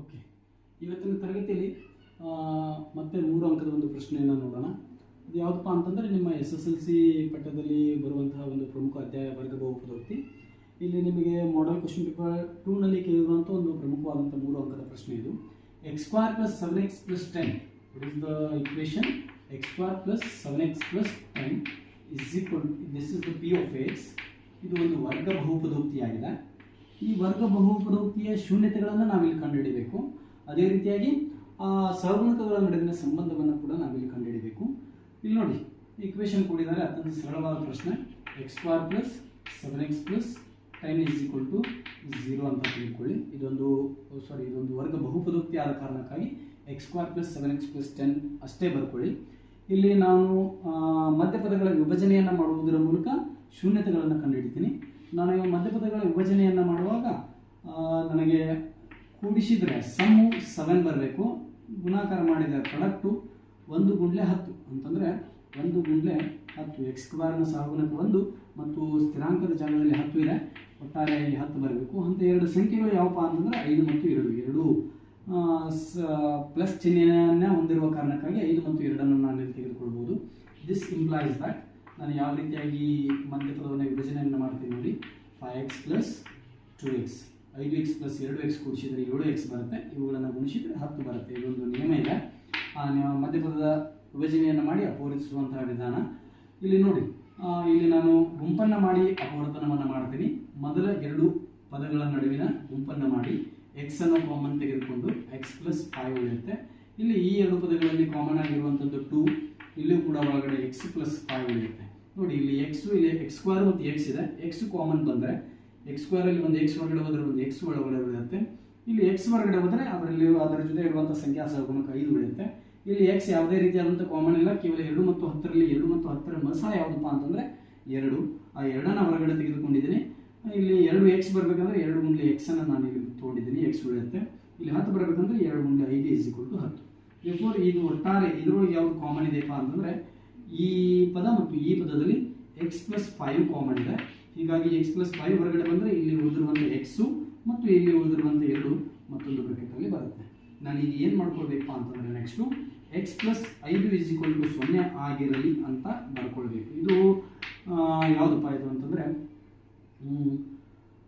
Okay ಇವತ್ತಿನ ತರಗತಿಯಲ್ಲಿ ಮತ್ತೆ ಮೂರು ಅಂಕದ ಒಂದು ಪ್ರಶ್ನೆಯನ್ನು ನೋಡೋಣ. ಇದು ಯಾವುದಪ್ಪ ಅಂತಂದರೆ ನಿಮ್ಮ ಎಸ್ ಎಸ್ ಎಲ್ ಸಿ ಪಠ್ಯದಲ್ಲಿ ಬರುವಂತಹ ಒಂದು ಪ್ರಮುಖ ಅಧ್ಯಾಯ ವರ್ಗ ಬಹುಪದೋಕ್ತಿ ಇಲ್ಲಿ ನಿಮಗೆ ಮಾಡೆಲ್ ಕ್ವಶನ್ ಪೇಪರ್ ಟೂನಲ್ಲಿ ಕೇಳಿರುವಂಥ ಒಂದು ಪ್ರಮುಖವಾದಂಥ ಮೂರು ಅಂಕದ ಪ್ರಶ್ನೆ ಇದು. X square plus seven X plus ten it is the equation X square plus seven X plus ten is equal this is the P of X ಇದು ಒಂದು ವರ್ಗ ಬಹುಪದೋಕ್ತಿಯಾಗಿದೆ. ಈ ವರ್ಗ ಬಹುಪದೋಕ್ತಿಯ ಶೂನ್ಯತೆಗಳನ್ನು ನಾವಿಲ್ಲಿ ಕಂಡುಹಿಡಿಬೇಕು. ಅದೇ ರೀತಿಯಾಗಿ ಆ ಸಹಗುಣಕಗಳ ನಡುವಿನ ಸಂಬಂಧವನ್ನು ಕೂಡ ನಾವಿಲ್ಲಿ ಕಂಡುಹಿಡಿಬೇಕು. ಇಲ್ಲಿ ನೋಡಿ ಇಕ್ವೇಶನ್ ಕೊಟ್ಟಿದ್ದಾರೆ ಅತ್ಯಂತ ಸರಳವಾದ ಪ್ರಶ್ನೆ X square plus seven X plus ten is equal to zero ಅಂತ ತಿಳ್ಕೊಳ್ಳಿ. ಇದೊಂದು ಸಾರಿ ಇದೊಂದು ವರ್ಗ ಬಹುಪದೋಕ್ತಿ ಆದ ಕಾರಣಕ್ಕಾಗಿ X square plus seven X plus ten ಅಷ್ಟೇ ಬರ್ಕೊಳ್ಳಿ. ಇಲ್ಲಿ ನಾನು ಮಧ್ಯಪದಗಳ ವಿಭಜನೆಯನ್ನು ಮಾಡುವುದರ ಮೂಲಕ ಶೂನ್ಯತೆಗಳನ್ನು ಕಂಡುಹಿಡಿತೀನಿ. ನಾನು ಈ ಮಧ್ಯಪದಗಳ ವಿಭಜನೆಯನ್ನು ಮಾಡುವಾಗ ನನಗೆ ಕೂಡಿಸಿದರೆ ಸಮ್ಮು ಸೆವೆನ್ ಬರಬೇಕು. ಗುಣಾಕಾರ ಮಾಡಿದ ಪ್ರಾಡಕ್ಟು ಒಂದು ಗುಂಡ್ಲೆ ಹತ್ತು. ಅಂತಂದರೆ ಒಂದು ಗುಂಡ್ಲೆ ಹತ್ತು. ಎಕ್ಸ್ ಸ್ಕ್ವೇರ್ನ ಸಹಗುಣಕ ಒಂದು ಮತ್ತು ಸ್ಥಿರಾಂಕದ ಜಾಗದಲ್ಲಿ ಹತ್ತು ಇದೆ. ಒಟ್ಟಾರೆಯಾಗಿ ಹತ್ತು ಬರಬೇಕು. ಅಂತ ಎರಡು ಸಂಖ್ಯೆಗಳು ಯಾವಪ್ಪ ಅಂತಂದರೆ ಐದು ಮತ್ತು ಎರಡು. ಎರಡು ಪ್ಲಸ್ ಚಿಹ್ನೆಯನ್ನು ಹೊಂದಿರುವ ಕಾರಣಕ್ಕಾಗಿ ಐದು ಮತ್ತು ಎರಡನ್ನು ನಾನು ತೆಗೆದುಕೊಳ್ಬೋದು. ದಿಸ್ ಇಂಪ್ಲೈಸ್ ದಟ್ ನಾನು ಯಾವ ರೀತಿಯಾಗಿ ಮಧ್ಯಪದವನ್ನು ವಿಭಜನೆಯನ್ನು ಮಾಡ್ತೀವಿ ನೋಡಿ. Five X plus two X ಐದು ಎಕ್ಸ್ ಪ್ಲಸ್ ಎರಡು ಎಕ್ಸ್ ಕೂಡಿಸಿದರೆ ಏಳು ಎಕ್ಸ್ ಬರುತ್ತೆ. ಇವುಗಳನ್ನು ಗುಣಿಸಿದರೆ ಹತ್ತು ಬರುತ್ತೆ. ಇದೊಂದು ನಿಯಮ ಇದೆ ಆ, ನೀವು ಮಧ್ಯಪದದ ವಿಭಜನೆಯನ್ನು ಮಾಡಿ ಅಪೂರಿಸುವಂತಹ ವಿಧಾನ. ಇಲ್ಲಿ ನೋಡಿ. ಇಲ್ಲಿ ನಾನು ಗುಂಪನ್ನು ಮಾಡಿ ಅಪವರ್ತನವನ್ನು ಮಾಡ್ತೀನಿ. ಮೊದಲ ಎರಡು ಪದಗಳ ನಡುವಿನ ಗುಂಪನ್ನು ಮಾಡಿ ಎಕ್ಸ್ ಅನ್ನು ಕಾಮನ್ ತೆಗೆದುಕೊಂಡು ಎಕ್ಸ್ ಪ್ಲಸ್ ಫೈವ್ ಉಳಿಯುತ್ತೆ. ಇಲ್ಲಿ ಈ ಎರಡು ಪದಗಳಲ್ಲಿ ಕಾಮನ್ ಆಗಿರುವಂಥದ್ದು ಟೂ ಇಲ್ಲಿಯೂ ಕೂಡ ಒಳಗಡೆ ಎಕ್ಸ್ ಪ್ಲಸ್ ಫೈವ್ ಉಳಿಯುತ್ತೆ. ನೋಡಿ, ಇಲ್ಲಿ ಎಕ್ಸ್ ಇಲ್ಲಿ ಎಕ್ಸ್ ಸ್ಕ್ವೇರ್ ಮತ್ತು ಎಕ್ಸ್ ಇದೆ. ಎಕ್ಸ್ ಕಾಮನ್ ಬಂದರೆ ಎಕ್ಸ್ ಸ್ಕ್ವೇರಲ್ಲಿ ಒಂದು ಎಕ್ಸ್ ಹೊರಗಡೆ ಹೋದರೆ ಒಂದು ಎಕ್ಸ್ ಒಳಗಡೆ ಉಳಿಯುತ್ತೆ. ಇಲ್ಲಿ ಎಕ್ಸ್ ಹೊರಗಡೆ ಹೋದರೆ ಅದರಲ್ಲಿ ಅದರ ಜೊತೆ ಇರುವಂಥ ಸಂಖ್ಯಾ ಸಹಗುಣಕ ಐದು ಉಳಿಯುತ್ತೆ. ಇಲ್ಲಿ ಎಕ್ಸ್ ಯಾವುದೇ ರೀತಿಯಾದಂಥ ಕಾಮನ್ ಇಲ್ಲ. ಕೇವಲ ಎರಡು ಮತ್ತು ಹತ್ತರಲ್ಲಿ ಎರಡು ಮತ್ತು ಹತ್ತರ ಮಸ ಯಾವುದಪ್ಪ ಅಂತಂದರೆ ಎರಡು. ಆ ಎರಡನ್ನ ಹೊರಗಡೆ ತೆಗೆದುಕೊಂಡಿದ್ದೀನಿ. ಇಲ್ಲಿ ಎರಡು ಎಕ್ಸ್ ಬರಬೇಕಂದ್ರೆ ಎರಡು ಮುಂದೆ ಎಕ್ಸ್ ಅನ್ನು ನಾನು ಇಲ್ಲಿ ತೊಗೊಂಡಿದ್ದೀನಿ. ಎಕ್ಸ್ ಉಳಿಯುತ್ತೆ. ಇಲ್ಲಿ ಹತ್ತು ಬರಬೇಕಂದ್ರೆ ಎರಡು ಮುಂದೆ ಐದು ಇಸ್ ಇಕ್ವಲ್ ಟು ಹತ್ತು. ಇದು ಒಟ್ಟಾರೆ ಇದರೊಳಗೆ ಯಾವುದು ಕಾಮನ್ ಇದೆಯಪ್ಪ ಅಂತಂದರೆ ಈ ಪದ ಮತ್ತು ಈ ಪದದಲ್ಲಿ ಎಕ್ಸ್ ಪ್ಲಸ್ ಫೈವ್ ಕಾಮನ್ ಇದೆ. ಹೀಗಾಗಿ ಎಕ್ಸ್ ಪ್ಲಸ್ ಫೈವ್ ಹೊರಗಡೆ ಬಂದರೆ ಇಲ್ಲಿ ಉಳಿದಿರುವಂಥ ಎಕ್ಸು ಮತ್ತು ಇಲ್ಲಿ ಉಳಿದಿರುವಂಥ ಎರಡು ಮತ್ತೊಂದು ಬ್ರಾಕೆಟಲ್ಲಿ ಬರುತ್ತೆ. ನಾನು ಈಗ ಏನು ಮಾಡ್ಕೊಳ್ಬೇಕು ಅಂತಂದರೆ ನೆಕ್ಸ್ಟು ಎಕ್ಸ್ ಪ್ಲಸ್ ಐದು ಇಸ್ ಈಕ್ವಲ್ ಟು ಸೊನ್ನೆ ಆಗಿರಲಿ ಅಂತ ಬರ್ಕೊಳ್ಬೇಕು. ಇದು ಯಾವುದಪ್ಪ ಇದು ಅಂತಂದರೆ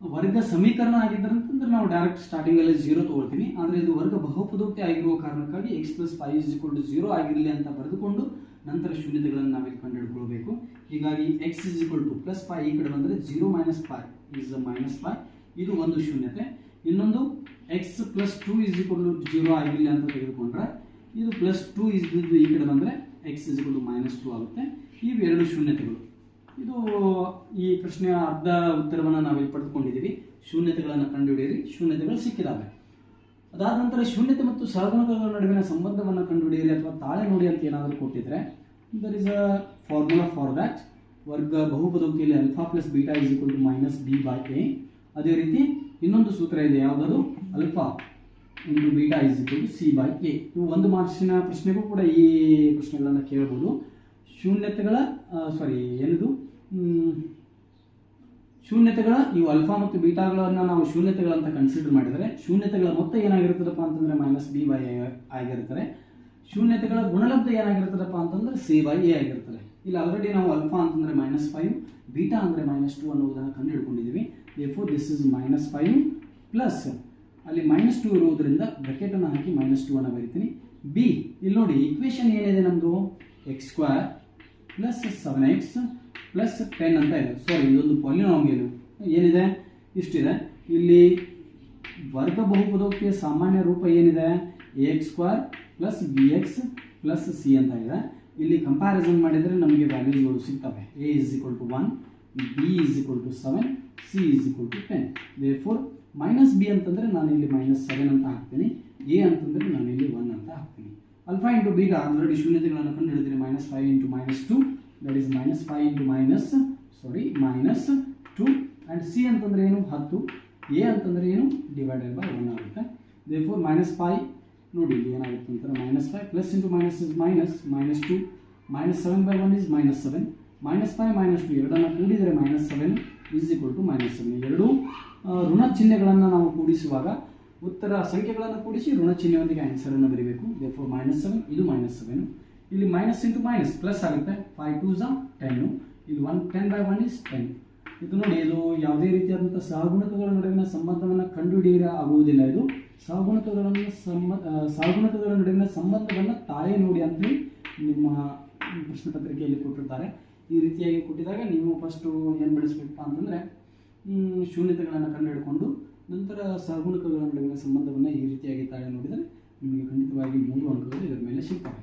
ವರ್ಗ ಸಮೀಕರಣ ಆಗಿದ್ದಂತಂದ್ರೆ ನಾವು ಡೈರೆಕ್ಟ್ ಸ್ಟಾರ್ಟಿಂಗಲ್ಲಿ ಜೀರೋ ತೊಗೊಳ್ತೀವಿ. ಆದರೆ ಇದು ವರ್ಗ ಬಹುಪದೋಕ್ತಿ ಆಗಿರುವ ಕಾರಣಕ್ಕಾಗಿ X plus five is equal to zero ಆಗಿರಲಿ ಅಂತ ಬರೆದುಕೊಂಡು ನಂತರ ಶೂನ್ಯತೆಗಳನ್ನು ನಾವಿಲ್ಲಿ ಕಂಡುಹಿಡ್ಕೊಳ್ಬೇಕು. ಹೀಗಾಗಿ X is equal to plus five ಈ ಕಡೆ ಬಂದರೆ zero minus five is minus five ಇದು ಒಂದು ಶೂನ್ಯತೆ. ಇನ್ನೊಂದು X plus two is equal to zero ಆಗಿಲ್ಲ ಅಂತ ತೆಗೆದುಕೊಂಡ್ರೆ ಇದು ಪ್ಲಸ್ ಟೂ ಇದ್ದು ಈ ಕಡೆ ಬಂದರೆ X is equal to minus two ಆಗುತ್ತೆ. ಇವು ಎರಡು ಶೂನ್ಯತೆಗಳು. ಇದು ಈ ಪ್ರಶ್ನೆಯ ಅರ್ಧ ಉತ್ತರವನ್ನು ನಾವಿಲ್ಲಿ ಪಡೆದುಕೊಂಡಿದ್ದೀವಿ. ಶೂನ್ಯತೆಗಳನ್ನು ಕಂಡುಹಿಡಿಯಿರಿ. ಶೂನ್ಯತೆಗಳು ಸಿಕ್ಕಿದಾವೆ. ಅದಾದ ನಂತರ ಶೂನ್ಯತೆ ಮತ್ತು ಸಹಗುಣಕಗಳ ನಡುವಿನ ಸಂಬಂಧವನ್ನು ಕಂಡುಹಿಡಿಯಿರಿ ಅಥವಾ ತಾಳೆ ನೋಡಿ ಅಂತ ಏನಾದರೂ ಕೊಟ್ಟಿದ್ರೆ there is a formula for that ವರ್ಗ ಬಹುಪದೋಕ್ತಿಯಲ್ಲಿ alpha plus beta is equal to minus B by A ಅದೇ ರೀತಿ ಇನ್ನೊಂದು ಸೂತ್ರ ಇದೆ ಯಾವುದಾದ್ರು alpha into beta is equal to C by A ಇವು ಒಂದು ಮಾರ್ಕ್ಸಿನ ಪ್ರಶ್ನೆಗೂ ಕೂಡ ಈ ಪ್ರಶ್ನೆಗಳನ್ನು ಕೇಳಬಹುದು ಶೂನ್ಯತೆಗಳ ಸಾರಿ ಏನಿದು? ಶೂನ್ಯತೆಗಳ ಇವು ಅಲ್ಫಾ ಮತ್ತು ಬೀಟಾಗಳನ್ನು ನಾವು ಶೂನ್ಯತೆಗಳಂತ ಕನ್ಸಿಡರ್ ಮಾಡಿದರೆ, ಶೂನ್ಯತೆಗಳ ಮೊತ್ತ ಏನಾಗಿರುತ್ತದಪ್ಪ ಅಂತಂದರೆ ಮೈನಸ್ ಬಿ ಬೈ ಎ ಆಗಿರ್ತಾರೆ ಶೂನ್ಯತೆಗಳ ಗುಣಲಬ್ಧ ಏನಾಗಿರುತ್ತದಪ್ಪ ಅಂತಂದ್ರೆ ಸಿ ಬೈ ಎ ಆಗಿರ್ತದೆ ಇಲ್ಲಿ ಆಲ್ರೆಡಿ ನಾವು ಅಲ್ಫಾ ಅಂತಂದರೆ ಮೈನಸ್ ಫೈವ್ ಬೀಟಾ ಅಂದರೆ ಮೈನಸ್ ಟು ಅನ್ನೋದನ್ನು ಕಂಡು ಹಿಡ್ಕೊಂಡಿದ್ದೀವಿ ಎಫೋ this is minus five plus ಅಲ್ಲಿ ಮೈನಸ್ ಟು ಇರುವುದರಿಂದ ಬ್ರಕೆಟನ್ನು ಹಾಕಿ ಮೈನಸ್ ಟು ಅನ್ನು ಬರಿತೀನಿ. ಬಿ ಇಲ್ಲಿ ನೋಡಿ ಇಕ್ವೇಶನ್ ಏನಿದೆ ನಮ್ಮದು X square plus seven X plus ten ಅಂತ ಇದೆ. ಸಾರಿ ಇದೊಂದು ಪಾಲಿನಾಮಿಯಲ್ ಏನಿದೆ? ಇಷ್ಟಿದೆ. ಇಲ್ಲಿ ವರ್ಗ ಬಹುಪದಕ್ಕೆ ಸಾಮಾನ್ಯ ರೂಪ ಏನಿದೆ? A X square plus B X plus C ಅಂತ ಇದೆ. ಇಲ್ಲಿ ಕಂಪ್ಯಾರಿಸನ್ ಮಾಡಿದರೆ ನಮಗೆ ವ್ಯಾಲ್ಯೂಸ್ಗಳು ಸಿಗ್ತವೆ. A is equal to one B is equal to seven C is equal to ten they four minus B ಅಂತಂದರೆ ನಾನು ಇಲ್ಲಿ ಮೈನಸ್ ಸೆವೆನ್ ಅಂತ ಹಾಕ್ತೀನಿ. ಎ ಅಂತಂದರೆ ನಾನು ಇಲ್ಲಿ ಒನ್ ಅಂತ ಹಾಕ್ತೀನಿ. ಅಲ್ಫಾ ಇಂಟು ಬೀಟಾ ಆಲ್ರೆಡಿ ಶೂನ್ಯತೆಗಳನ್ನು ಕಂಡು ಹಿಡಿದಿರಿ minus five into minus two that is minus five into minus sorry minus two and C ಅಂತಂದರೆ ಏನು? ಹತ್ತು. ಎ ಅಂತಂದರೆ ಏನು? ಡಿವೈಡೆಡ್ ಬೈ ಒನ್ ಆಗುತ್ತೆ. ದೇ ಫೋರ್ ಮೈನಸ್ ಫೈವ್ ನೋಡಿ, ಇಲ್ಲಿ ಏನಾಗುತ್ತೆ ಅಂತಾರೆ minus five plus into minus is minus minus two minus seven by one is minus seven minus five minus two ಎರಡನ್ನು ಕೂಡಿದರೆ minus seven is equal to minus seven ಎರಡೂ ಋಣ ಚಿಹ್ನೆಗಳನ್ನು ನಾವು ಕೂಡಿಸುವಾಗ ಉತ್ತರ ಸಂಖ್ಯೆಗಳನ್ನು ಕೂಡಿಸಿ ಋಣ ಚಿಹ್ನೆಯೊಂದಿಗೆ ಆನ್ಸರನ್ನು ಬರೀಬೇಕು. ಫೋರ್ ಮೈನಸ್ ಸೆವೆನ್ ಇದು ಮೈನಸ್ ಸೆವೆನ್ ಇಲ್ಲಿ ಮೈನಸ್ ಇಂಟು ಮೈನಸ್ ಪ್ಲಸ್ ಆಗುತ್ತೆ. ಫೈವ್ ಟೂ ಝಾ ಟೆನ್ನು ಇದು one ten by one is ten ಇದು ನೋಡಿ, ಇದು ಯಾವುದೇ ರೀತಿಯಾದಂಥ ಸಹಗುಣಕಗಳ ನಡುವಿನ ಸಂಬಂಧವನ್ನು ಕಂಡುಹಿಡಿಯ ಆಗುವುದಿಲ್ಲ ಇದು. ಸಹಗುಣಕಗಳನ್ನು ಸಂಬ ಸಹಗುಣಕಗಳ ನಡುವಿನ ಸಂಬಂಧವನ್ನು ತಾಳೆ ನೋಡಿ ಅಂತೇಳಿ ನಿಮ್ಮ ಪ್ರಶ್ನೆ ಪತ್ರಿಕೆಯಲ್ಲಿ ಕೊಟ್ಟಿರ್ತಾರೆ ಈ ರೀತಿಯಾಗಿ ಕೊಟ್ಟಿದಾಗ ನೀವು ಫಸ್ಟು ಏನು ಬೆಳೆಸ್ಬೇಕಪ್ಪ ಅಂತಂದರೆ ಶೂನ್ಯತೆಗಳನ್ನು ಕಂಡುಹಿಡ್ಕೊಂಡು ನಂತರ ಸಹಗುಣಕಗಳ ನಡುವಿನ ಸಂಬಂಧವನ್ನು ಈ ರೀತಿಯಾಗಿ ತಾಳೆ ನೋಡಿದರೆ ನಿಮಗೆ ಖಂಡಿತವಾಗಿ ಮೂರು ಅಂಕಗಳು ಇದರ ಮೇಲೆ ಸಿಗ್ತವೆ.